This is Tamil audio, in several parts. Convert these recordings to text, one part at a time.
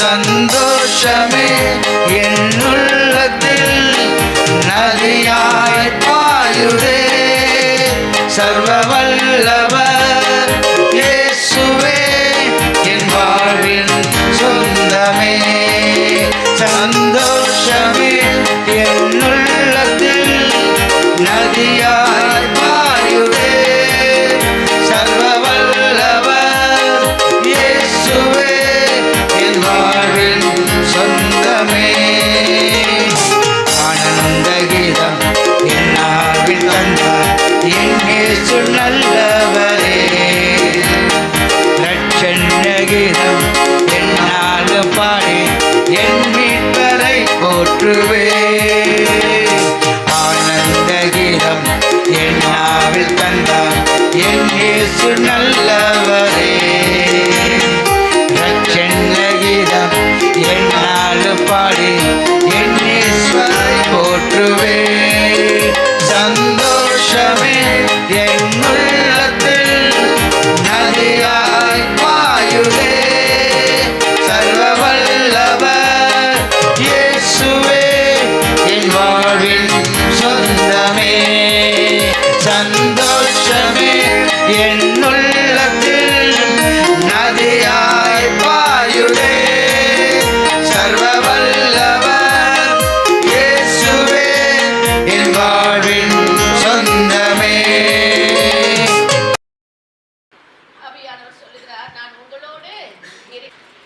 சந்தோஷமே என்னுள்ளத்தில் நதியாய் பாயுதே. சர்வ வல்லவ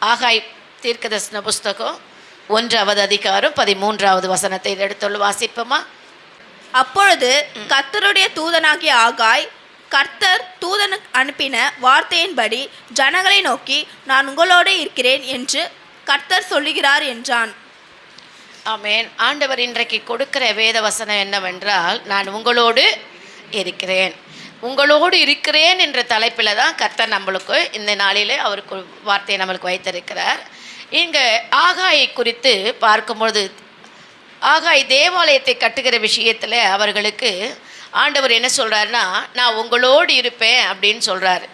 ஆகாய் தீர்க்கதர்சன புஸ்தகம் ஒன்றாவது அதிகாரம் பதிமூன்றாவது வசனத்தை எடுத்துள்ள வாசிப்போமா? அப்பொழுது கர்த்தருடைய தூதனாகிய ஆகாய் கர்த்தர் தூதன் அனுப்பின வார்த்தையின்படி ஜனங்களை நோக்கி நான் உங்களோடு இருக்கிறேன் என்று கர்த்தர் சொல்லுகிறார் என்றான். ஆமென். ஆண்டவர் இன்றைக்கு கொடுக்கிற வேத வசனம் என்னவென்றால் நான் உங்களோடு இருக்கிறேன். உங்களோடு இருக்கிறேன் என்ற தலைப்பில் தான் கர்த்தர் நம்மளுக்கு இந்த நாளிலே அவருக்கு வார்த்தையை நம்மளுக்கு வைத்திருக்கிறார். இங்கே ஆகாயை குறித்து பார்க்கும்பொழுது ஆகாய் தேவாலயத்தை கட்டுகிற விஷயத்தில் அவர்களுக்கு ஆண்டவர் என்ன சொல்கிறாருன்னா நான் உங்களோடு இருப்பேன் அப்படின்னு சொல்கிறாரு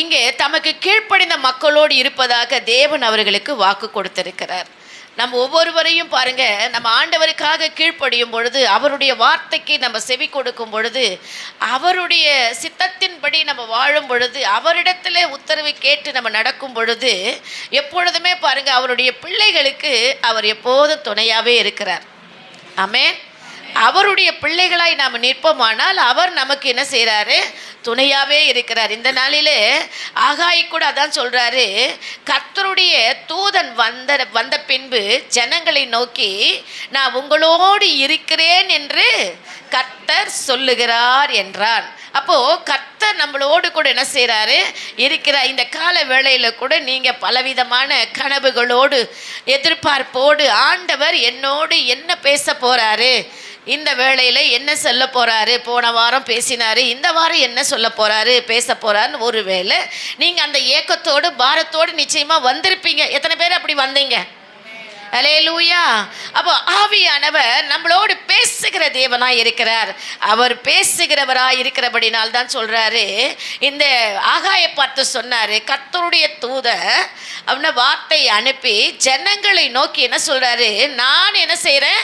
இங்கே தமக்கு கீழ்ப்படிந்த மக்களோடு இருப்பதாக தேவன் அவர்களுக்கு வாக்கு கொடுத்திருக்கிறார். நம்ம ஒவ்வொருவரையும் பாருங்க நம்ம ஆண்டவருக்காக கீழ்ப்படியும் பொழுது அவருடைய வார்த்தைக்கு நம்ம செவி கொடுக்கும் பொழுது அவருடைய சித்தத்தின்படி நம்ம வாழும் பொழுது அவரிடத்துல உத்தரவு கேட்டு நம்ம நடக்கும் பொழுது எப்பொழுதுமே பாருங்க அவருடைய பிள்ளைகளுக்கு அவர் எப்போதும் துணையாகவே இருக்கிறார். ஆமென். அவருடைய பிள்ளைகளாய் நாம் நிற்போமானால் அவர் நமக்கு என்ன செய்கிறாரு துணையாகவே இருக்கிறார். இந்த நாளிலே ஆகாய் கூட அதான் சொல்கிறாரு கர்த்தருடைய தூதன் வந்த வந்த பின்பு ஜனங்களை நோக்கி நான் உங்களோடு இருக்கிறேன் என்று கர்த்தர் சொல்லுகிறார் என்றான். அப்போது கர்த்தர் நம்மளோடு கூட என்ன செய்கிறாரு இருக்கிற இந்த கால வேளையில் கூட நீங்கள் பலவிதமான கனவுகளோடு எதிர்பார்ப்போடு ஆண்டவர் என்னோடு என்ன பேச போகிறாரு இந்த வேளையில் என்ன சொல்ல போகிறாரு போன வாரம் பேசினாரு. இந்த வாரம் என்ன சொல்ல போகிறாரு பேச போகிறாருன்னு ஒரு வேளை நீங்கள் அந்த ஏக்கத்தோடு பாரத்தோடு நிச்சயமாக வந்திருப்பீங்க. எத்தனை பேர் அப்படி வந்தீங்க? அலே லூயா அப்போ ஆவியானவர் நம்மளோடு பேசுகிற தேவனாய் இருக்கிறார். அவர் பேசுகிறவராய் இருக்கிறபடினால் தான் சொல்கிறாரு இந்த ஆகாய பார்த்து சொன்னார். கத்தருடைய தூத அவன வார்த்தை அனுப்பி ஜனங்களை நோக்கி என்ன சொல்கிறாரு நான் என்ன செய்கிறேன்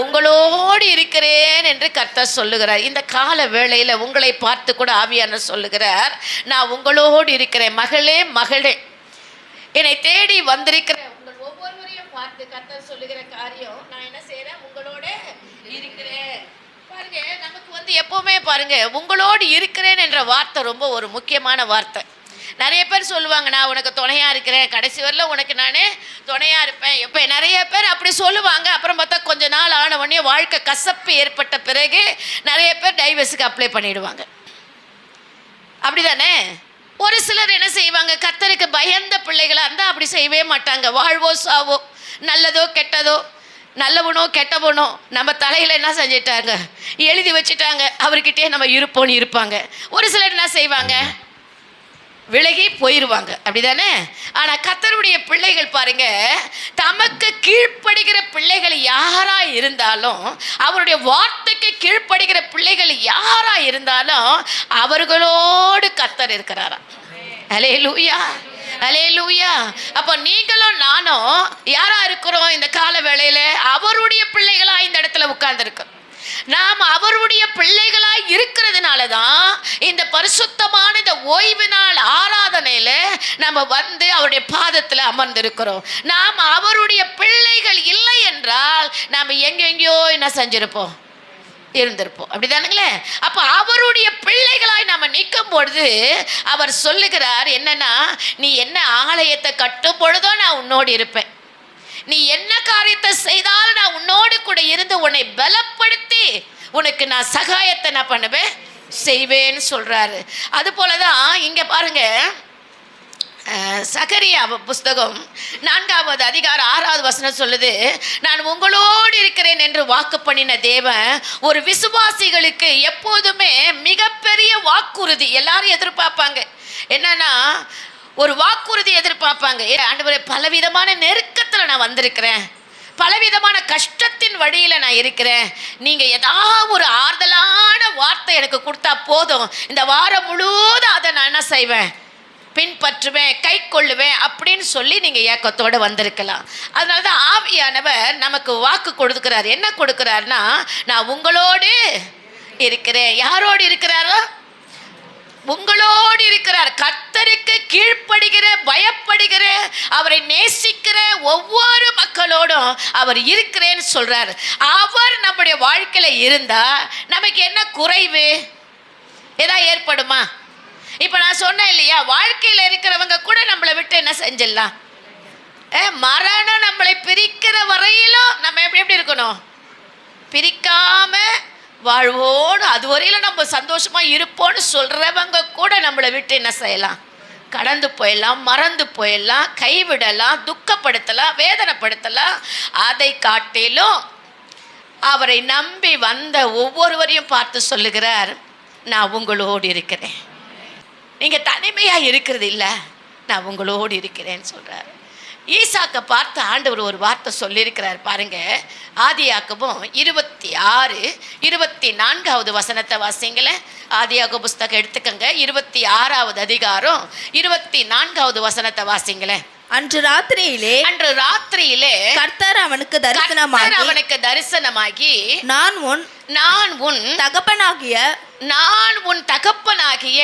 உங்களோடு இருக்கிறேன் என்று கர்த்தர் சொல்லுகிறார். இந்த கால வேளையில் உங்களை பார்த்து கூட ஆவியான சொல்லுகிறார் நான் உங்களோடு இருக்கிறேன் மகளே மகளே. என்னை தேடி வந்திருக்கிற உங்கள் ஒவ்வொருவரையும் பார்த்து கர்த்தர் சொல்லுகிற காரியம் நான் என்ன செய்கிறேன் உங்களோட இருக்கிறேன். பாருங்க நமக்கு வந்து எப்பவுமே பாருங்க உங்களோடு இருக்கிறேன் என்ற வார்த்தை ரொம்ப ஒரு முக்கியமான வார்த்தை. நிறைய பேர் சொல்லுவாங்க நான் உனக்கு துணையாக இருக்கிறேன். கடைசி வரல உனக்கு நான் துணையாக இருப்பேன். எப்போ நிறைய பேர் அப்படி சொல்லுவாங்க. அப்புறம் பார்த்தா கொஞ்ச நாள் ஆன உடனே வாழ்க்கை கசப்பு ஏற்பட்ட பிறகு நிறைய பேர் டைவர்ஸுக்கு அப்ளை பண்ணிடுவாங்க. அப்படிதானே? ஒரு சிலர் என்ன செய்வாங்க? கத்தருக்கு பயந்த பிள்ளைகளாக இருந்தால் அப்படி செய்யவே மாட்டாங்க. வாழ்வோ சாவோ நல்லதோ கெட்டதோ நல்லவனோ கெட்டவனோ நம்ம தலையில் என்ன செஞ்சிட்டாங்க? எழுதி வச்சுட்டாங்க. அவர்கிட்டே நம்ம இருப்போன்னு இருப்பாங்க. ஒரு சிலர் என்ன செய்வாங்க? விலகி போயிடுவாங்க அப்படிதானே? ஆனால் கத்தருடைய பிள்ளைகள் பாருங்க தமக்கு கீழ்ப்படுகிற பிள்ளைகள் யாராக இருந்தாலும் அவருடைய வார்த்தைக்கு கீழ்ப்படுகிற பிள்ளைகள் யாராக இருந்தாலும் அவர்களோடு கத்தர் இருக்கிறாரா? அலே லூயா அலே லூயா அப்போ நீங்களும் நானும் யாராக இருக்கிறோம் இந்த கால வேளையில் அவருடைய பிள்ளைகளாக இந்த இடத்துல உட்கார்ந்துருக்கோம். நாம் அவருடைய பிள்ளைகளாய் இருக்கிறதுனால தான் இந்த பரிசுத்தமான இந்த ஓய்வு நாள் ஆராதனையில் நம்ம வந்து அவருடைய பாதத்தில் அமர்ந்திருக்கிறோம். நாம் அவருடைய பிள்ளைகள் இல்லை என்றால் நாம் எங்கெங்கேயோ என்ன செஞ்சுருப்போம்? இருந்திருப்போம். அப்படிதானுங்களே அப்போ அவருடைய பிள்ளைகளாய் நம்ம நிற்கும் பொழுது அவர் சொல்லுகிறார் என்னன்னா நீ என்ன ஆலயத்தை கட்டும் பொழுதோ நான் உன்னோடு இருப்பேன். நீ என்ன காரியத்தை செய்தாலும் நான் உன்னோடு கூட இருந்து உன்னை பலப்படுத்தி உனக்கு நான் சகாயத்தை நான் பண்ணுவேன் செய்வேன்னு சொல்கிறாரு அது போல தான் இங்கே பாருங்க சகரியா புஸ்தகம் நான்காவது அதிகாரம் ஆறாவது வசனம் சொல்லுது நான் உங்களோடு இருக்கிறேன் என்று வாக்கு பண்ணின தேவன் ஒரு விசுவாசிகளுக்கு எப்போதுமே மிகப்பெரிய வாக்குறுதி எல்லாரும் எதிர்பார்ப்பாங்க. என்னன்னா ஒரு வாக்குறுதி எதிர்பார்ப்பாங்க. ஏ, ஆண்டவரே பலவிதமான நெருக்கத்தில் நான் வந்திருக்கிறேன். பலவிதமான கஷ்டத்தின் வழியில் நான் இருக்கிறேன். நீங்கள் ஏதாவது ஒரு ஆறுதலான வார்த்தை எனக்கு கொடுத்தா போதும். இந்த வாரம் முழுவதும் அதை நான் என்ன செய்வேன்? பின்பற்றுவேன் கை கொள்ளுவேன் அப்படின்னு சொல்லி நீங்கள் ஏக்கத்தோடு வந்திருக்கலாம். அதனால தான் ஆவியானவர் நமக்கு வாக்கு கொடுக்குறார். என்ன கொடுக்குறாருன்னா நான் உங்களோடு இருக்கிறேன். யாரோடு இருக்கிறாரோ? உங்களோடு இருக்கிறார். கத்தருக்கு கீழ்ப்படுகிற பயப்படுகிற அவரை நேசிக்கிற ஒவ்வொரு மக்களோடும் அவர் இருக்கிறேன்னு சொல்றார். அவர் நம்முடைய வாழ்க்கையில் இருந்தா நமக்கு என்ன குறைவு? ஏதா ஏற்படுமா? இப்போ நான் சொன்னேன் இல்லையா வாழ்க்கையில் இருக்கிறவங்க கூட நம்மளை விட்டு என்ன செஞ்சிடலாம்? மரணம் நம்மளை பிரிக்கிற வரையிலும் நம்ம எப்படி எப்படி இருக்கணும்? பிரிக்காமல் வாழ்வோடு அதுவரையிலும் நம்ம சந்தோஷமாக இருப்போம்னு சொல்கிறவங்க கூட நம்மளை விட்டு என்ன செய்யலாம்? கடந்து போயிடலாம் மறந்து போயிடலாம் கைவிடலாம் துக்கப்படுத்தலாம் வேதனைப்படுத்தலாம். அதை காட்டிலும் அவரை நம்பி வந்த ஒவ்வொருவரையும் பார்த்து சொல்லுகிறார் நான் உங்களோடு இருக்கிறேன். நீங்கள் தனிமையாக இருக்கிறது இல்லை நான் உங்களோடு இருக்கிறேன்னு சொல்கிறார் ஈசாக்கை பார்த்து ஆண்டவர் ஒரு வார்த்தை சொல்லியிருக்கிறார் பாருங்க. ஆதியாக்கமும் இருபத்தி ஆறு இருபத்தி நான்காவது வசனத்தை வாசிங்களேன். ஆதியாக புஸ்தகம் எடுத்துக்கங்க. இருபத்தி ஆறாவது அதிகாரம் இருபத்தி நான்காவது வசனத்தை வாசிங்களேன். அன்று ராத்திரியிலே அன்று ராத்திரியிலே கர்த்தர் அவனுக்கு தரிசனமாகி அவனுக்கு தரிசனமாகி நான் உன் நான் உன் தகப்பனாகிய நான் உன் தகப்பனாகிய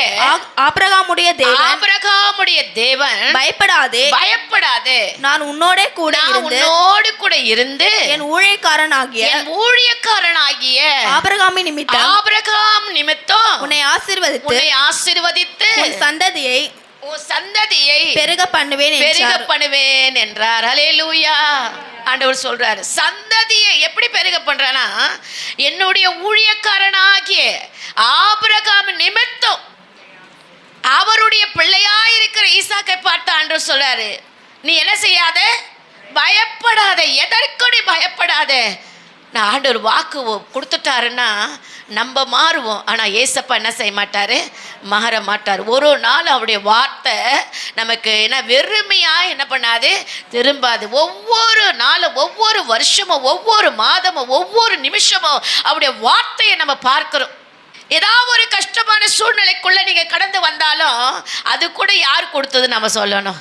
ஆபிரகாமுடைய தேவன். ஆபிரகாமுடைய தேவன் பயப்படாதே. பயப்படாதே. நான் உன்னோடே கூட இருந்து உன்னோடு கூட இருந்து என் ஊழியக்காரனாகிய என் ஊழியக்காரனாகிய ஆபிரகாமின் நிமித்தம் ஆபிரகாம் நிமித்தம் உன்னை ஆசீர்வதித்து உன்னை ஆசீர்வதித்து உன் சந்ததியை உன் சந்ததியை பெருக பண்ணுவேன் பெருக பண்ணுவேன் என்றார். ஹalleluya ஆண்டவர் சொல்றாரு. சந்ததியை எப்படி பெருக பண்றானா என்னுடைய ஊழியக்காரனாகிய ஆபிரகாம் நிமித்தம் அவருடைய பிள்ளையா இருக்கிற ஈசாக்கை பார்த்து ஆண்டவர் சொல்றாரு நீ என்ன செய்யாத? பயப்படாத. எதற்கு நீ பயப்படாத. நான் ஆண்டவர் வாக்கு கொடுத்துட்டாருன்னா நம்ம மாறுவோம். ஆனால் ஏசப்பா என்ன செய்ய மாட்டார்? மாற மாட்டார். ஒரு நாள் அவருடைய வார்த்தை நமக்கு என்ன வெறுமையாக என்ன பண்ணாது? திரும்பாது. ஒவ்வொரு நாளும் ஒவ்வொரு வருஷமும் ஒவ்வொரு மாதமும் ஒவ்வொரு நிமிஷமும் அவருடைய வார்த்தையை நம்ம பார்க்குறோம். ஏதாவது ஒரு கஷ்டமான சூழ்நிலைக்குள்ளே நீங்கள் கடந்து வந்தாலும் அது கூட யார் கொடுத்தது நம்ம சொல்லணும்?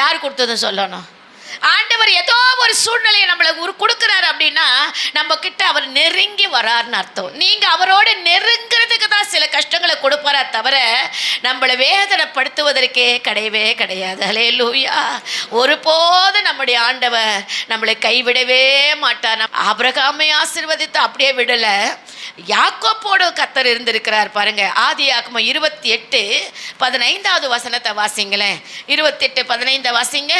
யார் கொடுத்ததுன்னு சொல்லணும்? ஆண்டவர் ஏதோ ஒரு சூழ்நிலையை நம்மளுக்கு ஒரு கொடுக்குறாரு அப்படின்னா நம்ம கிட்ட அவர் நெருங்கி வரார்னு அர்த்தம். நீங்க அவரோட நெருங்கிறதுக்கு தான் சில கஷ்டங்களை கொடுப்பாரா தவிர நம்மளை வேதனைப்படுத்துவதற்கே கிடையவே கிடையாது. அலே லூயா ஒருபோது நம்முடைய ஆண்டவர் நம்மளை கைவிடவே மாட்டார். அபிரகாமை ஆசிர்வதித்து அப்படியே விடல. யாக்கோப்போட கத்தர் இருந்திருக்கிறார் பாருங்க. ஆதி யாக்கமம் இருபத்தி எட்டு பதினைந்தாவது வசனத்தை வாசிங்களேன். இருபத்தெட்டு பதினைந்த வாசிங்க.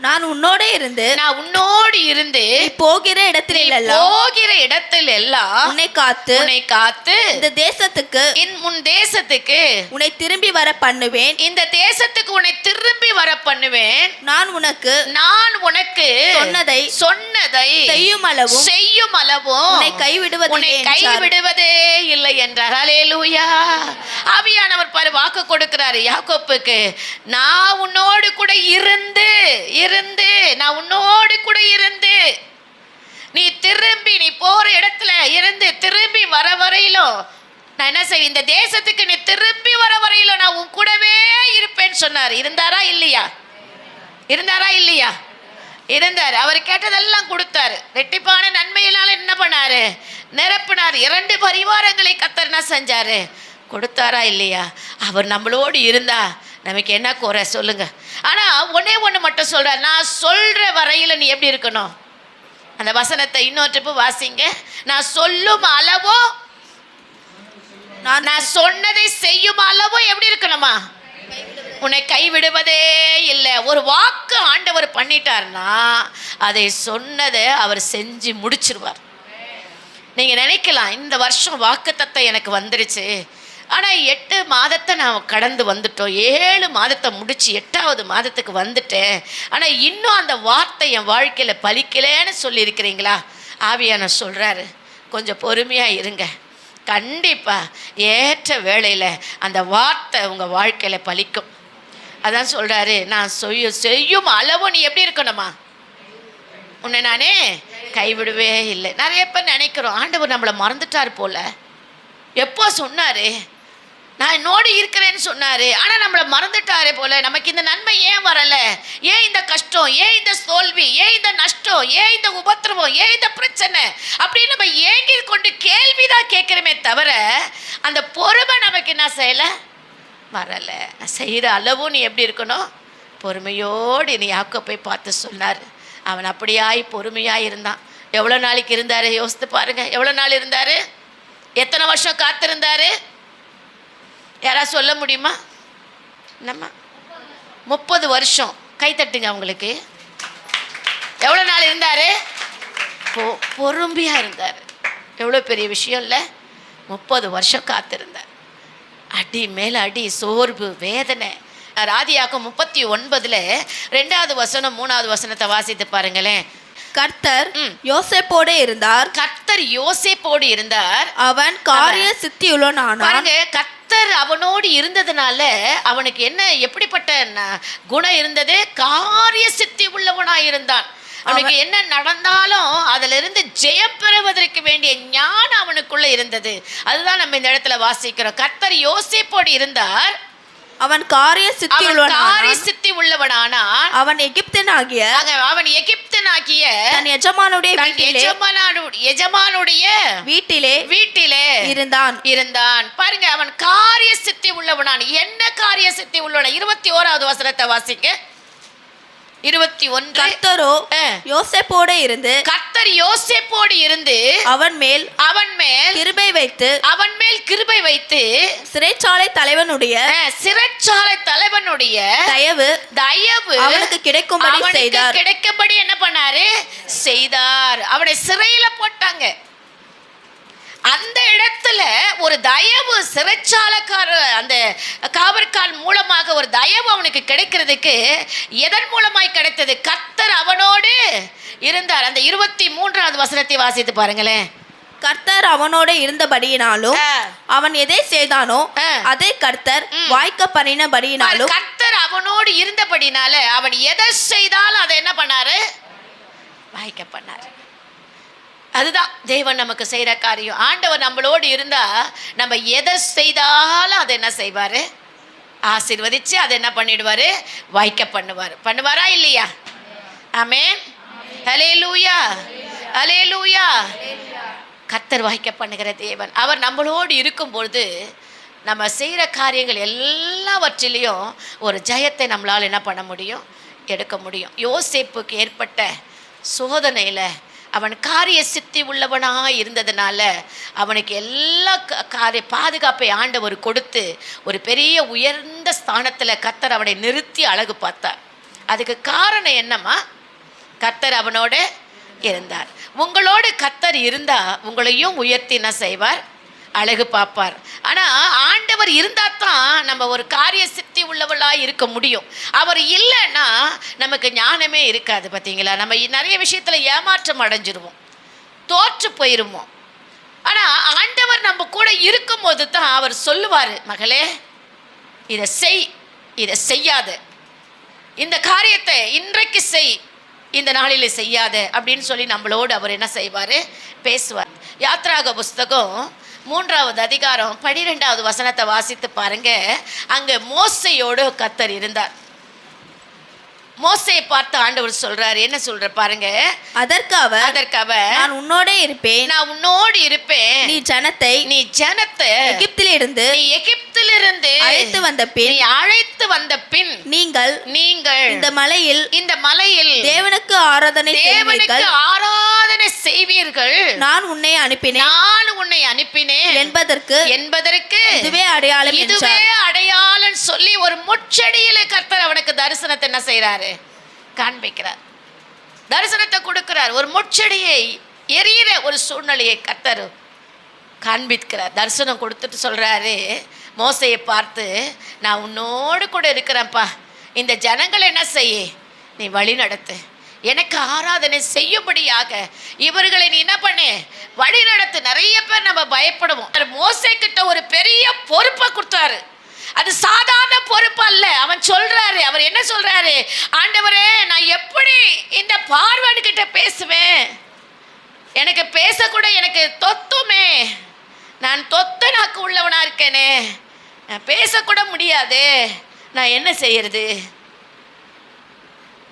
நான் உன்னோடே இருந்து நான் உன்னோடு இருந்து போகிற இடத்திலெல்லாம் போகிற இடத்தில் எல்லாம் உன்னை காத்து உன்னை காத்து இந்த தேசத்துக்கு முன் தேசத்துக்கு உன்னை திரும்பி வர பண்ணுவேன். இந்த தேசத்துக்கு உன்னை திரும்பி வர பண்ணுவேன். நான் உனக்கு நான் உனக்கு சொன்னதை சொன்னதை செய்யும் அளவும் செய்யும் அளவும் உன்னை கைவிடுவதில்லை உன்னை. கைவிடுவதே இல்லை என்றார். ஹalleluya ஆவியானவர் பாரு வாக்கு கொடுக்கிறாரு யாக்கோப்புக்கு. நான் உன்னோடு கூட இருந்து இருந்து நான் உன்னோடு கூட இருந்து. நீ திரும்பி நீ போற இடத்துல இருந்து திரும்பி வர வரையிலும் நான் என்ன செய்வேன்? இந்த தேசத்துக்கு நீ திரும்பி வர வரையிலும் நான் உன் கூடவே இருப்பேன்னு சொன்னார். இருந்தாரா இல்லையா? இருந்தாரா இல்லையா? இருந்தார். அவர் கேட்டதெல்லாம் கொடுத்தாரு. வெட்டிப்பான நன்மையினால் என்ன பண்ணாரு? நிரப்பினார். இரண்டு பரிவாரங்களை கத்தர் என்ன செஞ்சாரு? கொடுத்தாரா இல்லையா? அவர் நம்மளோடு இருந்தா நமக்கு என்ன குறை சொல்லுங்க. ஆனால் ஒண்ணே ஒன்று மட்டும் சொல்றார். நான் சொல்கிற வரையில் நீ எப்படி இருக்கணும்? அந்த வசனத்தை இன்னொரு ட்ரிப்பு வாசிங்க. நான் சொல்லும் அளவோ நான் நான் சொன்னதை செய்யும் அளவோ எப்படி இருக்கணுமா? உன்னை கைவிடுவதே இல்லை. ஒரு வாக்கு ஆண்டவர் பண்ணிட்டார்னா அதை சொன்னதை அவர் செஞ்சு முடிச்சிருவார். நீங்கள் நினைக்கலாம் இந்த வருஷம் வாக்குத்தத்தை எனக்கு வந்துருச்சு. ஆனால் எட்டு மாதத்தை நான் கடந்து வந்துட்டோம். ஏழு மாதத்தை முடித்து எட்டாவது மாதத்துக்கு வந்துட்டேன். ஆனால் இன்னும் அந்த வார்த்தை என் வாழ்க்கையில் பலிக்கலேன்னு சொல்லியிருக்கிறீங்களா? ஆவியான சொல்கிறாரு கொஞ்சம் பொறுமையாக இருங்க. கண்டிப்பாக ஏற்ற வேளையில் அந்த வார்த்தை உங்கள் வாழ்க்கையில் பலிக்கும். அதான் சொல்கிறாரு நான் செய்ய செய்யும் அளவு நீ எப்படி இருக்கணுமா? உன்னை நானே கைவிடவே இல்லை. நிறைய பேர் நினைக்கிறோம் ஆண்டவர் நம்மளை மறந்துட்டார் போல. எப்போ சொன்னார்? நான் என்னோடு இருக்கிறேன்னு சொன்னார். ஆனால் நம்மளை மறந்துட்டாரே போல. நமக்கு இந்த நன்மை ஏன் வரலை? ஏன் இந்த கஷ்டம்? ஏன் இந்த தோல்வி? ஏன் இந்த நஷ்டம்? ஏன் இந்த உபத்திரவம்? ஏன் இந்த பிரச்சனை? அப்படின்னு நம்ம ஏங்கி கொண்டு கேள்விதான் கேட்குறோமே தவிர அந்த பொறுமை நமக்கு என்ன செய்யலை? வரலை. செய்கிற அளவும் நீ எப்படி இருக்கணும்? பொறுமையோடு நீ யாக்கோப்பை பார்த்து சொன்னார். அவன் அப்படியாய் பொறுமையாக இருந்தான். எவ்வளோ நாளைக்கு இருந்தார்? யோசித்து பாருங்க. எவ்வளோ நாள் இருந்தார்? எத்தனை வருஷம் காத்திருந்தாரு? யாராவது சொல்ல முடியுமா? என்னம்மா? முப்பது வருஷம். கைத்தட்டுங்க அவங்களுக்கு. எவ்வளோ நாள் இருந்தார்? பொ பொறுமையாக இருந்தார். எவ்வளோ பெரிய விஷயம் இல்லை. முப்பது வருஷம் காத்திருந்தார். அடி மேல அடி சோர்வு வேதனை. ராதியாக்கம் முப்பத்தி ஒன்பதில் ரெண்டாவது வசனம் மூணாவது வசனத்தை வாசித்து பாருங்களேன். கர்த்தர். யோசேப்போடே இருந்தார். கர்த்தர் யோசேப்போடு இருந்தார். அவன் காரிய சித்தியுள்ளனானான் பாருங்க கர்த்தர் அவனோடு இருந்ததுனால அவனுக்கு என்ன எப்படிப்பட்ட குணம் இருந்தது? காரிய சித்தி உள்ளவனாய் இருந்தான். அவனுக்கு என்ன நடந்தாலும் அதுல இருந்து ஜெயம் பெறுவதற்கு வேண்டிய ஞானம் அவனுக்குள்ள இருந்தது. அதுதான் நம்ம இந்த இடத்துல வாசிக்கிறோம். கர்த்தர் யோசேப்போடு இருந்தார். அவன் காரிய அவன் காரிய சித்தியுள்ளனானான் சித்தி உள்ளவனானான் அவன் எகிப்தியனாகிய ஆக அவன் எகிப்தனாகிய தன் எஜமானுடைய தன் எஜமானானு- எஜமானுடைய வீட்டிலே வீட்டிலே இருந்தான். இருந்தான். பாருங்க அவன் காரிய சித்தி உள்ளவனான் என்ன காரிய சித்தி உள்ளவன் இருபத்தி ஓராவது வசனத்தை வாசிங்க. இருபத்தி ஒன்று கர்த்தரோ. யோசேப்போடே இருந்து கர்த்தர் யோசேப்போடு இருந்து அவன் மேல் அவன் மேல் கிருபை வைத்து அவன் மேல் கிருபை வைத்து சிறைச்சாலை தலைவனுடைய சிறைச்சாலை தலைவனுடைய தயவு தயவு அவனுக்கு கிடைக்கும்படி செய்தார். கிடைக்கும்படி என்ன பண்ணாரு செய்தார் அவனை சிறையில போட்டாங்க அந்த இடத்துல ஒரு தயவு சிறைச்சாலக்கார அந்த காவற்கால் மூலமாக ஒரு தயவு அவனுக்கு கிடைக்கிறதுக்கு எதன் மூலமாய் கிடைத்தது கர்த்தர் அவனோடு இருந்தார் அந்த இருபத்தி மூன்றாவது வசனத்தை வாசித்து பாருங்களேன் கர்த்தர் அவனோட இருந்தபடியினாலும். அவன் எதை செய்தானோ. அதை கர்த்தர். வாய்க்க பண்ணினபடியினாலும் கர்த்தர் அவனோடு இருந்தபடினால அவன் எதை செய்தாலும் அதை என்ன பண்ணாரு வாய்க்க பண்ணாரு அதுதான் தேவன் நமக்கு செய்கிற காரியம். ஆண்டவர் நம்மளோடு இருந்தால் நம்ம எதை செய்தாலும் அதை என்ன செய்வார்? ஆசிர்வதித்து அதை என்ன பண்ணிடுவார்? வாய்க்க பண்ணுவார். பண்ணுவாரா இல்லையா? ஆமே ஹலே லூயா ஹலே லூயா கத்தர் வாய்க்க பண்ணுகிற தேவன். அவர் நம்மளோடு இருக்கும் பொழுது நம்ம செய்கிற காரியங்கள் எல்லாவற்றிலையும் ஒரு ஜெயத்தை நம்மளால் என்ன பண்ண முடியும்? எடுக்க முடியும். யோசிப்புக்கு ஏற்பட்ட சோதனையில் அவன் காரிய சித்தி உள்ளவனாக இருந்ததுனால அவனுக்கு எல்லா காரிய பாதுகாப்பை ஆண்டவர் கொடுத்து ஒரு பெரிய உயர்ந்த ஸ்தானத்தில் கத்தர் அவனை நிறுத்தி அழகு பார்த்தார். அதுக்கு காரணம் என்னம்மா? கத்தர் அவனோட இருந்தார். உங்களோடு கத்தர் இருந்தால் உங்களையும் உயர்த்தி என்ன செய்வார்? அழகு பார்ப்பார். ஆனால் ஆண்டவர் இருந்தால் தான் நம்ம ஒரு காரிய சித்தி உள்ளவளாக இருக்க முடியும். அவர் இல்லைன்னா நமக்கு ஞானமே இருக்காது பார்த்தீங்களா நம்ம நிறைய விஷயத்தில் ஏமாற்றம் அடைஞ்சிருவோம். தோற்று போயிருவோம். ஆனால் ஆண்டவர் நம்ம கூட இருக்கும்போது தான் அவர் சொல்லுவார் மகளே இதை செய் இதை செய்யாத. இந்த காரியத்தை இன்றைக்கு செய் இந்த நாளில் செய்யாத. அப்படின்னு சொல்லி நம்மளோடு அவர் என்ன செய்வார்? பேசுவார். யாத்ராக புஸ்தகம் மூன்றாவது அதிகாரம் பனிரெண்டாவது வசனத்தை வாசித்து பாருங்க. அங்க மோசையோடு கத்தர் இருந்தார். மோசையை பார்த்து ஆண்டவர் சொல்றாரு. என்ன சொல்ற பாருங்க. அதற்கு அவர் அதற்கு அவர் நான் உன்னோட இருப்பேன். நான் உன்னோடு இருப்பேன். நீ ஜனத்தை நீ ஜனத்தை எகிப்திலிருந்து நீ எகிப்திலிருந்து அழைத்து வந்த பின் அழைத்து வந்த பின் நீங்கள் நீங்கள் இந்த மலையில் இந்த மலையில் தேவனுக்கு ஆராதனை தேவனுக்கு ஆராதனை செய்வீர்கள். நான் உன்னை அனுப்பினேன். நான் உன்னை அனுப்பினேன். என்பதற்கு என்பதற்கு இதுவே அடையாளம் இதுவே அடையாளம் சொல்லி ஒரு முச்செடியில கர்த்தர் அவனுக்கு தரிசனத்தை என்ன செய்றாரு? காண்பிக்கிறார். தரிசனத்தை கொடுக்கிறார். ஒரு முச்செடியை எரியிற ஒரு சூழ்நிலையை கர்த்தர் காண்பிக்கிறார். தரிசனம் கொடுத்துட்டு சொல்றாரு மோசையை பார்த்து நான் உன்னோடு கூட இருக்கிறேன்ப்பா. இந்த ஜனங்கள் என்ன செய்ய? நீ வழி நடத்து. எனக்கு ஆராதனை செய்யும்படியாக இவர்களை நீ என்ன பண்ணு? வழி நடத்து. நிறைய பேர் நம்ம பயப்படுவோம். மோசை கிட்ட ஒரு பெரிய பொறுப்பை கொடுத்தாரு. அது சாதாரண பொறுப்பு அல்ல. அவன் சொல்றாரு. அவர் என்ன சொல்றாரு? ஆண்டவரே நான் எப்படி இந்த பார்வன் கிட்ட பேசுவேன்? எனக்கு பேசக்கூட எனக்கு தொத்துமே. நான் தொத்தனாக்கு உள்ளவனா இருக்கேனே. நான் பேசக்கூட முடியாது. நான் என்ன செய்யறது?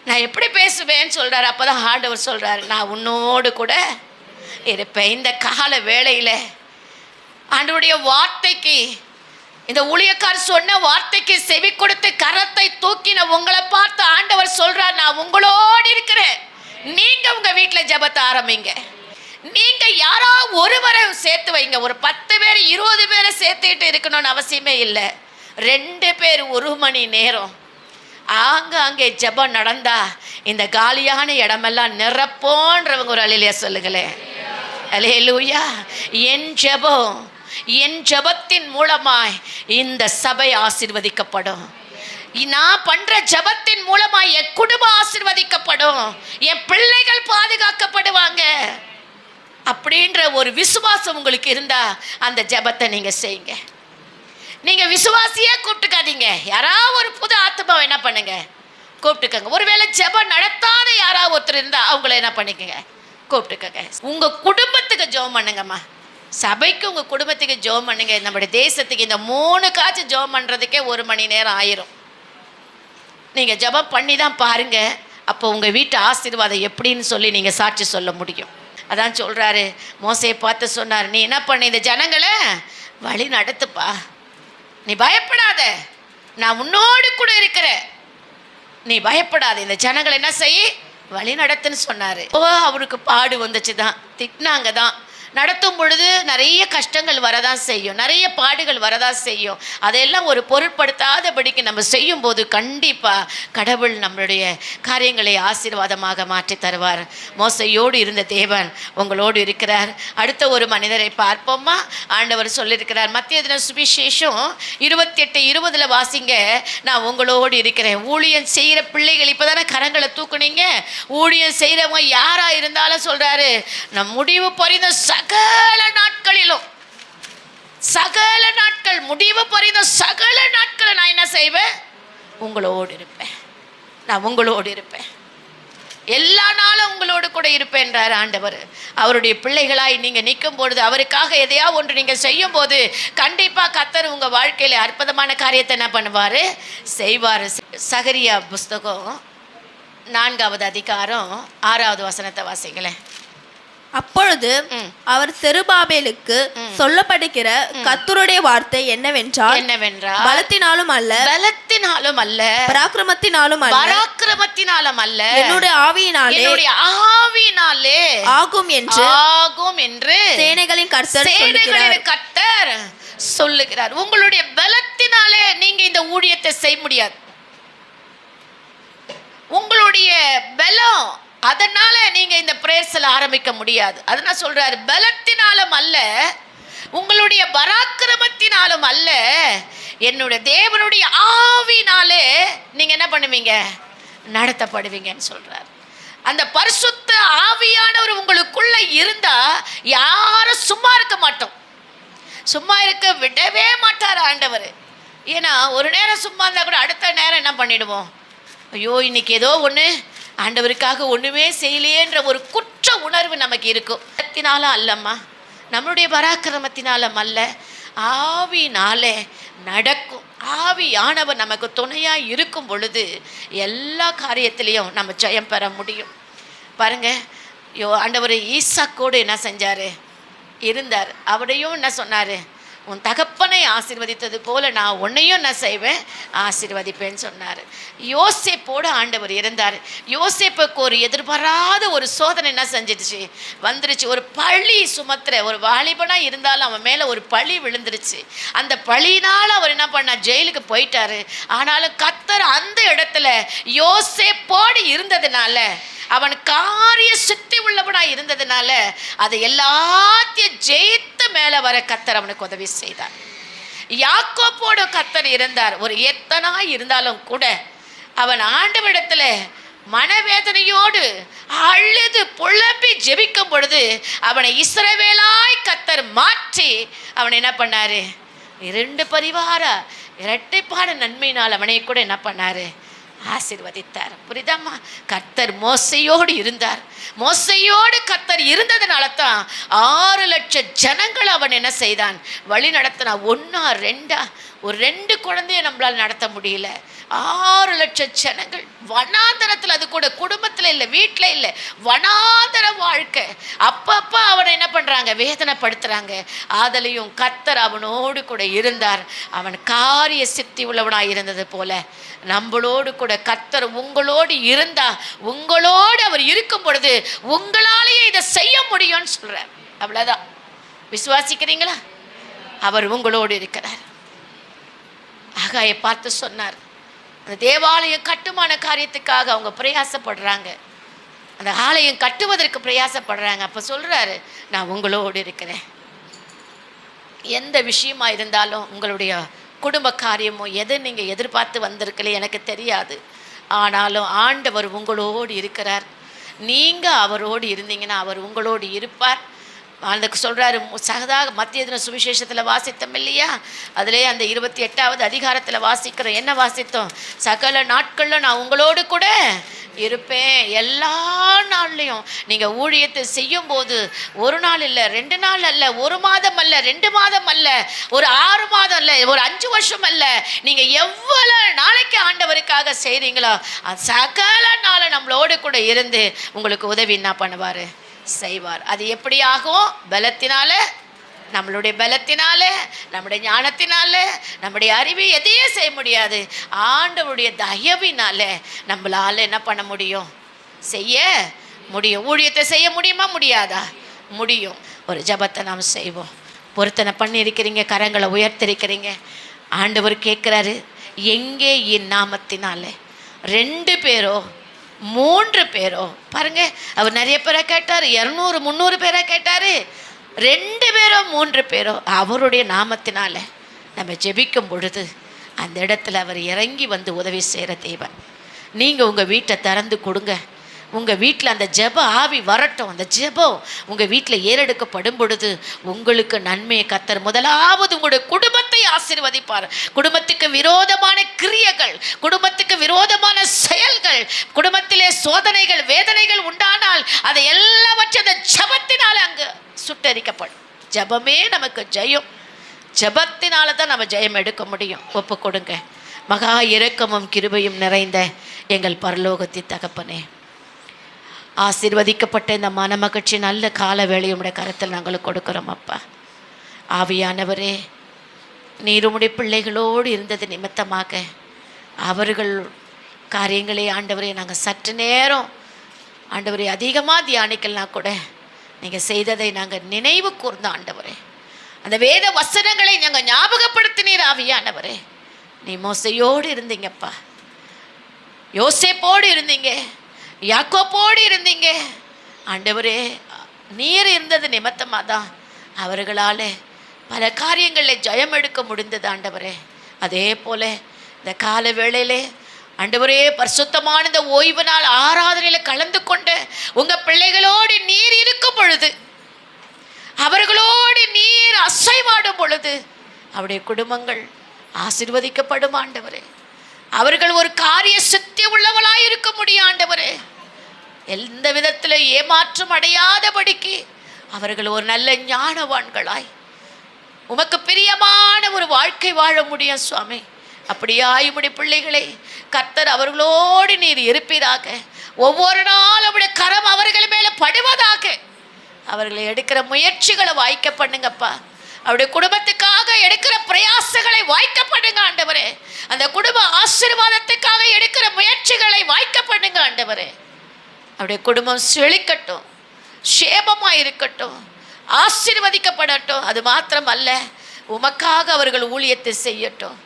நான் எப்படி பேசுவேன்னு சொல்கிறார் அப்போ தான் ஆண்டவர் சொல்கிறார் நான் உன்னோடு கூட இருப்பேன். இந்த கால வேளையில் ஆண்டவருடைய வார்த்தைக்கு இந்த ஊழியக்கார் சொன்ன வார்த்தைக்கு செவி கொடுத்து கரத்தை தூக்கின உங்களை பார்த்து ஆண்டவர் சொல்கிறார் நான் உங்களோடு இருக்கிறேன். நீங்கள் உங்கள் வீட்டில் ஜெபத்தை ஆரம்பிங்க. நீங்க யாரோ ஒருவரை சேர்த்து வைங்க. ஒரு பத்து பேர் இருபது பேரை சேர்த்துக்கிட்டு இருக்கணும்னு அவசியமே இல்லை. ரெண்டு பேர் ஒரு மணி நேரம் ஆங்காங்கே ஜெபம் நடந்தா இந்த காலியான இடமெல்லாம் நிரப்போன்றவங்க ஒரு அலையிலையா சொல்லுங்களேன். அலே லூயா என் ஜெபம் என் ஜெபத்தின் மூலமாய் இந்த சபை ஆசிர்வதிக்கப்படும். நான் பண்ற ஜெபத்தின் மூலமா என் குடும்பம் ஆசிர்வதிக்கப்படும். என் பிள்ளைகள் பாதுகாக்கப்படுவாங்க. அப்படின்ற ஒரு விசுவாசம் உங்களுக்கு இருந்தால் அந்த ஜெபத்தை நீங்கள் செய்யுங்க. நீங்கள் விசுவாசியே கூப்பிட்டுக்காதீங்க. யாராவது ஒரு புது ஆத்மாவை என்ன பண்ணுங்க? கூப்பிட்டுக்கோங்க. ஒருவேளை ஜெபம் நடத்தாத யாராவது ஒருத்தர் இருந்தால் அவங்கள என்ன பண்ணிக்கோங்க? கூப்பிட்டுக்கோங்க. உங்கள் குடும்பத்துக்கு ஜெபம் பண்ணுங்கம்மா. சபைக்கு உங்கள் குடும்பத்துக்கு ஜெபம் பண்ணுங்க. நம்முடைய தேசத்துக்கு இந்த மூணு காய்ச்சி ஜெபம் பண்ணுறதுக்கே ஒரு மணி நேரம் ஆயிரும். நீங்கள் ஜெபம் பண்ணி தான் பாருங்க. அப்போ உங்கள் வீட்டு ஆசீர்வாதம் எப்படின்னு சொல்லி நீங்கள் சாட்சி சொல்ல முடியும். அதான் சொல்கிறாரு மோசையை பார்த்து சொன்னார் நீ என்ன பண்ண இந்த ஜனங்களை? வழி நடத்துப்பா. நீ பயப்படாத. நான் உன்னோடு கூட இருக்கிறேன். நீ பயப்படாத. இந்த ஜனங்களை என்ன செய்? வழி நடத்துன்னு சொன்னார். ஓ அவருக்கு பாடு வந்துச்சு தான் திட்டினாங்க தான் நடத்தும் பொழுது நிறைய கஷ்டங்கள் வரதான் செய்யும். நிறைய பாடுகள் வரதான் செய்யும். அதையெல்லாம் ஒரு பொருட்படுத்தாதபடிக்கு நம்ம செய்யும் போது கண்டிப்பாக கடவுள் நம்மளுடைய காரியங்களை ஆசீர்வாதமாக மாற்றி தருவார். மோசையோடு இருந்த தேவன் உங்களோடு இருக்கிறார். அடுத்த ஒரு மனிதரை பார்ப்போமா? ஆண்டவர் சொல்லியிருக்கிறார். மத்திய தின சுவிசேஷம் இருபத்தி எட்டு இருபதுல வாசிங்க. நான் உங்களோடு இருக்கிறேன். ஊழியம் செய்கிற பிள்ளைகள் இப்போதானே கரங்களை தூக்குனீங்க? ஊழியம் செய்கிறவங்க யாராக இருந்தாலும் சொல்கிறாரு நம் முடிவு பறிந்த சகல நாட்களிலும் சகல நாட்கள் முடிவு பறிந்த சகல நாட்களை நான் என்ன செய்வேன்? உங்களோடு இருப்பேன். நான் உங்களோடு இருப்பேன். எல்லா நாளும் உங்களோடு கூட இருப்பேன்றார் ஆண்டவர். அவருடைய பிள்ளைகளாய் நீங்கள் நிற்கும் பொழுது அவருக்காக எதையா ஒன்று நீங்கள் செய்யும் போது கண்டிப்பாக கத்தர் உங்கள் வாழ்க்கையில் அற்புதமான காரியத்தை என்ன பண்ணுவார்? செய்வார். சகரியா புஸ்தகம் நான்காவது அதிகாரம் ஆறாவது வசனத்தை வாசிங்களேன். அப்பொழுது. அவர் செருபாபேலுக்கு சொல்லப்படுகிற கர்த்தருடைய வார்த்தை என்னவென்றால் என்னவென்றால் பலத்தினாலும் அல்ல பலத்தினாலும் அல்ல பராக்கிரமத்தினாலும் அல்ல பராக்கிரமத்தினாலும் அல்ல என்னுடைய ஆவியினாலே என்னுடைய ஆவினாலே ஆகும் என்று ஆகும் என்று சேனைகளின் கர்த்தர் சொல்லுகிறார். சேனைகளின் கர்த்தர் சொல்லுகிறார். உங்களுடைய பலத்தினாலே நீங்க இந்த ஊழியத்தை செய்ய முடியாது. உங்களுடைய அதனால நீங்கள் இந்த பிரேயர்ஸ்ல ஆரம்பிக்க முடியாது. அதனால் சொல்கிறாரு பலத்தினாலும் அல்ல உங்களுடைய பராக்கிரமத்தினாலும் அல்ல என்னுடைய தேவனுடைய ஆவினாலே நீங்கள் என்ன பண்ணுவீங்க? நடத்தப்படுவீங்கன்னு சொல்கிறார் அந்த பரிசுத்த ஆவியானவர் உங்களுக்குள்ள இருந்தால் யாரும் சும்மா இருக்க மாட்டோம். சும்மா இருக்க விடவே மாட்டார் ஆண்டவர். ஏன்னா ஒரு நேரம் சும்மா இருந்தால் கூட அடுத்த நேரம் என்ன பண்ணிடுவோம்? ஐயோ இன்னைக்கு ஏதோ ஒன்று ஆண்டவருக்காக ஒன்றுமே செய்யலையேன்ற ஒரு குற்ற உணர்வு நமக்கு இருக்கும். பலத்தினாலும் அல்லம்மா. நம்மளுடைய பராக்கிரமத்தினாலும் அல்ல. ஆவினாலே நடக்கும். ஆவியானவர் நமக்கு துணையாக இருக்கும் பொழுது எல்லா காரியத்திலையும் நம்ம ஜெயம் பெற முடியும். பாருங்க யோ ஆண்டவர் ஈசாக்கோடு என்ன செஞ்சார்? இருந்தார். அவரையும் என்ன சொன்னார்? உன் தகப்பனை ஆசிர்வதித்தது போல நான் உன்னையும் நான் செய்வேன்? ஆசீர்வதிப்பேன்னு சொன்னார். யோசேப்போடு ஆண்டவர் இருந்தார். யோசேப்புக்கு ஒரு எதிர்பாராத ஒரு சோதனை என்ன செஞ்சிடுச்சு? வந்துருச்சு. ஒரு பழி சுமத்துற ஒரு வாலிபனாக இருந்தாலும் அவன் மேலே ஒரு பழி விழுந்துருச்சு. அந்த பழியினால் அவர் என்ன பண்ணார்? ஜெயிலுக்கு போயிட்டாரு. ஆனாலும் கத்தர் அந்த இடத்துல யோசேப்போடு இருந்ததுனால அவன் காரிய சக்தி உள்ளவனாக இருந்ததுனால அதை எல்லாத்தையும் ஜெயித்து மேலே வர கத்தர் அவனுக்கு உதவி செய்தார். யாக்கோப்போட கத்தர் இருந்தார். ஒரு எத்தனாய் இருந்தாலும் கூட அவன் ஆண்டவிடத்துல மனவேதனையோடு அழுது புலம்பி ஜெபிக்கும் பொழுது அவனை இஸ்ரவேலாய் கத்தர் மாற்றி அவன் என்ன பண்ணாரு? இரண்டு பரிவார இரட்டைப்பான நன்மையினால் அவனை கூட என்ன பண்ணாரு? ஆசீர்வதித்தார். புரியுதாம்மா? கர்த்தர் மோசையோடு இருந்தார். மோசையோடு கர்த்தர் இருந்ததுனால தான் ஆறு லட்சம் ஜனங்கள் அவன் என்ன செய்தான்? வழி நடத்தினா ஒன்றா ரெண்டா? ஒரு ரெண்டு குழந்தைய நம்மளால் நடத்த முடியல. ஆறு லட்சம் ஜனங்கள். வனாந்தரத்தில் அது கூட குடும்பத்தில் இல்லை வீட்டில் இல்லை. வனாந்தர வாழ்க்கை. அப்பப்போ அவனை என்ன பண்ணுறாங்க வேதனைப்படுத்துகிறாங்க ஆதலையும் கத்தர் அவனோடு கூட இருந்தார். அவன் காரிய சித்தி உள்ளவனாக இருந்தது போல. நம்மளோடு கூட கத்தர் உங்களோடு இருந்தா உங்களோடு அவர் இருக்கும் பொழுது உங்களாலேயே இதை செய்ய முடியும்னு சொல்கிறார் அவ்வளோதான் விசுவாசிக்கிறீங்களா? அவர் உங்களோடு இருக்கிறார். ஆகாயை பார்த்து சொன்னார். அந்த தேவாலயம் கட்டுமான காரியத்துக்காக அவங்க பிரயாசப்படுறாங்க. அந்த ஆலயம் கட்டுவதற்கு பிரயாசப்படுறாங்க. அப்போ சொல்கிறாரு நான் உங்களோடு இருக்கிறேன். எந்த விஷயமா இருந்தாலும் உங்களுடைய குடும்ப காரியமோ எதை நீங்கள் எதிர்பார்த்து வந்திருக்கல எனக்கு தெரியாது. ஆனாலும் ஆண்டவர் உங்களோடு இருக்கிறார். நீங்கள் அவரோடு இருந்தீங்கன்னா அவர் உங்களோடு இருப்பார். அதுக்கு சொல்கிறாரு சகதாக மத்திய தின சுவிசேஷத்தில் வாசித்தோம் இல்லையா? அதிலே அந்த இருபத்தி எட்டாவது அதிகாரத்தில் வாசிக்கிறோம் என்ன வாசித்தோம்? சகல நாட்களில் நான் உங்களோடு கூட இருப்பேன். எல்லா நாள்லையும் நீங்கள் ஊழியத்தை செய்யும் போது ஒரு நாள் இல்லை ரெண்டு நாள் அல்ல ஒரு மாதம் அல்ல ரெண்டு மாதம் அல்ல ஒரு ஆறு மாதம் அல்ல ஒரு அஞ்சு வருஷம் அல்ல நீங்கள் எவ்வளோ நாளைக்கு ஆண்டவருக்காக செய்கிறீங்களோ அது சகல நாளை நம்மளோடு கூட இருந்து உங்களுக்கு உதவி என்ன பண்ணுவார்? செய்வார். அது எப்படி ஆகும் பலத்தினால நம்மளுடைய பலத்தினால நம்முடைய ஞானத்தினால நம்முடைய அறிவு எதையும் செய்ய முடியாது. ஆண்டவருடைய தயவினால நம்மளால என்ன பண்ண முடியும்? செய்ய முடியும். ஊழியத்தை செய்ய முடியுமா? முடியாதா? முடியும். ஒரு ஜபத்தை நாம் செய்வோம். பொருத்தனை பண்ணியிருக்கிறீங்க கரங்களை உயர்த்திருக்கிறீங்க. ஆண்டவர் கேட்குறாரு எங்கே என் நாமத்தினால ரெண்டு பேரோ மூன்று பேரோ பாருங்க அவர் நிறைய பேரை கேட்டார் இரநூறு முந்நூறு பேரை கேட்டார். ரெண்டு பேரோ மூன்று பேரோ அவருடைய நாமத்தினால நம்ம ஜெபிக்கும் பொழுது அந்த இடத்துல அவர் இறங்கி வந்து உதவி செய்கிற தேவன். நீங்கள் உங்கள் வீட்டை திறந்து கொடுங்க. உங்கள் வீட்டில் அந்த ஜெப ஆவி வரட்டும். அந்த ஜெபம் உங்கள் வீட்டில் ஏறெடுக்கப்படும் பொழுது உங்களுக்கு நன்மையை கத்தர் முதலாவது உங்களுடைய குடும்பத்தை ஆசீர்வதிப்பார். குடும்பத்துக்கு விரோதமான கிரியைகள் குடும்பத்துக்கு விரோதமான செயல்கள் குடும்பத்திலே சோதனைகள் வேதனைகள் உண்டானால் அதை எல்லாவற்றையும் அந்த ஜபத்தினால் அங்கு சுட்டரிக்கப்படும். ஜபமே நமக்கு ஜெயம். ஜபத்தினால தான் நம்ம ஜெயம் எடுக்க முடியும். ஒப்பு கொடுங்க. மகா இரக்கமும் கிருபையும் நிறைந்த எங்கள் பரலோகத்தின் தகப்பனே. ஆசீர்வதிக்கப்பட்ட இந்த மனமகிழ்ச்சி நல்ல கால வேலையை உடைய கருத்தில் நாங்கள் கொடுக்குறோம் அப்பா. ஆவியானவரே நீர் உம்முடைய பிள்ளைகளோடு இருந்தது நிமித்தமாக அவர்கள் காரியங்களை ஆண்டவரே நாங்கள் சற்று நேரம் ஆண்டவரை அதிகமாக தியானிக்கலாம் கூட. நீங்கள் செய்ததை நாங்கள் நினைவு கூர்ந்த ஆண்டவரே. அந்த வேத வசனங்களை நாங்கள் ஞாபகப்படுத்தினீர் ஆவியானவரே. நீ மோசையோடு இருந்தீங்கப்பா. யோசேப்போடு இருந்தீங்க. யாக்கோப்போடு இருந்தீங்க. ஆண்டவரே நீர் இருந்தது நிமித்தமாக தான் அவர்களால் பல காரியங்களில் ஜெயம் எடுக்க முடிந்தது ஆண்டவரே. அதே போல இந்த கால வேளையிலே ஆண்டவரே பரிசுத்தமான இந்த ஓய்வு நாள் ஆராதனையில் கலந்து கொண்டு உங்கள் பிள்ளைகளோடு நீர் இருக்கும் பொழுது அவர்களோடு நீர் அசைவாடும் பொழுது அவருடைய குடும்பங்கள் ஆசிர்வதிக்கப்படும் ஆண்டவரே. அவர்கள் ஒரு காரிய சக்தி உள்ளவளாய் இருக்க முடியும் ஆண்டவரே. எந்த விதத்தில் ஏமாற்றம் அடையாதபடிக்கு அவர்கள் ஒரு நல்ல ஞானவான்களாய். உமக்கு பிரியமான ஒரு வாழ்க்கை வாழ முடியும் சுவாமி. அப்படியாய் உம்முடைய பிள்ளைகளை கர்த்தர் அவர்களோடு நீர் இருப்பீராக. ஒவ்வொரு நாளும் அவருடைய கரம் அவர்கள் மேலே படுவதாக. அவர்களை எடுக்கிற முயற்சிகளை வாய்க்க பண்ணுங்கப்பா. அவருடைய குடும்பத்துக்காக எடுக்கிற பிரயாசங்களை வாய்க்க பண்ணுங்க ஆண்டவரே. அந்த குடும்ப ஆசீர்வாதத்துக்காக எடுக்கிற முயற்சிகளை வாய்க்க பண்ணுங்க ஆண்டவரே. அவருடைய குடும்பம் செழிக்கட்டும் சேபமாக இருக்கட்டும் ஆசீர்வதிக்கப்படட்டும். அது மாத்திரம் அல்ல உமக்காக அவர்கள் ஊழியத்தை செய்யட்டும்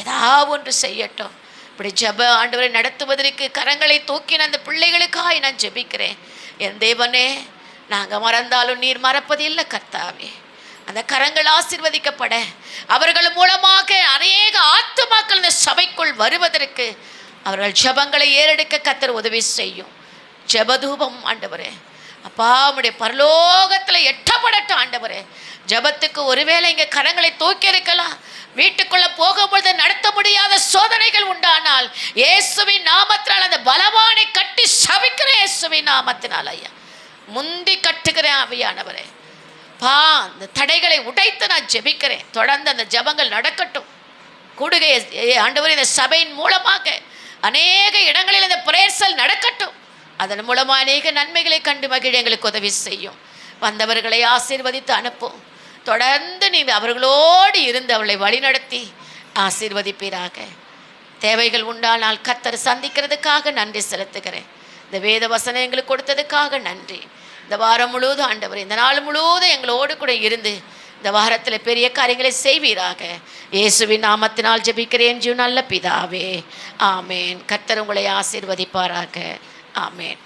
ஏதாவது ஒன்று செய்யட்டும். இப்படி ஜெப ஆண்டவரை நடத்துவதற்கு கரங்களை தூக்கின அந்த பிள்ளைகளுக்காக நான் ஜெபிக்கிறேன். என் தேவனே நாங்கள் மறந்தாலும் நீர் மறப்பதில்லை கர்த்தாவே. அந்த கரங்கள் ஆசீர்வதிக்கப்பட அவர்கள் மூலமாக அநேக ஆத்துமாக்கள் இந்த சபைக்குள் வருவதற்கு அவர்கள் ஜெபங்களை ஏறெடுக்க கத்தர் உதவி செய்யும். ஜெபதூபம் ஆண்டவரே. அப்பா உடைய பரலோகத்தில் எட்டப்படட்டும் ஆண்டவரே. ஜெபத்துக்கு ஒருவேளை இங்கே கரங்களை தூக்கி இருக்கலாம். வீட்டுக்குள்ளே போகும்பொழுது நடத்த முடியாத சோதனைகள் உண்டானால் இயேசுவின் நாமத்தினால் அந்த பலவானை கட்டி சபிக்கிற இயேசுவின் நாமத்தினால் ஐயா. முந்தி கட்டுகிறேன் அவையானவரே பா அந்த தடைகளை உடைத்து நான் ஜெபிக்கிறேன். தொடர்ந்து அந்த ஜெபங்கள் நடக்கட்டும். கூடுகை ஆண்டவர் இந்த சபையின் மூலமாக அநேக இடங்களில் இந்த பிரேசல் நடக்கட்டும். அதன் மூலமாக அநேக நன்மைகளை கண்டு மகிழ எங்களுக்கு உதவி செய்யும். வந்தவர்களை ஆசீர்வதித்து அனுப்பும். தொடர்ந்து நீ அவர்களோடு இருந்து அவளை வழிநடத்தி ஆசீர்வதிப்பீராக. தேவைகள் உண்டானால் கத்தர் சந்திக்கிறதுக்காக நன்றி செலுத்துகிறேன். இந்த வேத வசனம் எங்களுக்கு கொடுத்ததுக்காக நன்றி. இந்த வாரம் முழுவதும் ஆண்டவர் இந்த நாள் முழுவதும் எங்களோடு கூட இருந்து இந்த வாரத்தில் பெரிய காரியங்களை செய்வீராக. இயேசுவின் நாமத்தினால் ஜெபிக்கிறேன் ஜீவ் நல்ல பிதாவே. ஆமேன். கர்த்தர் உங்களை ஆசீர்வதிப்பாராக. ஆமேன்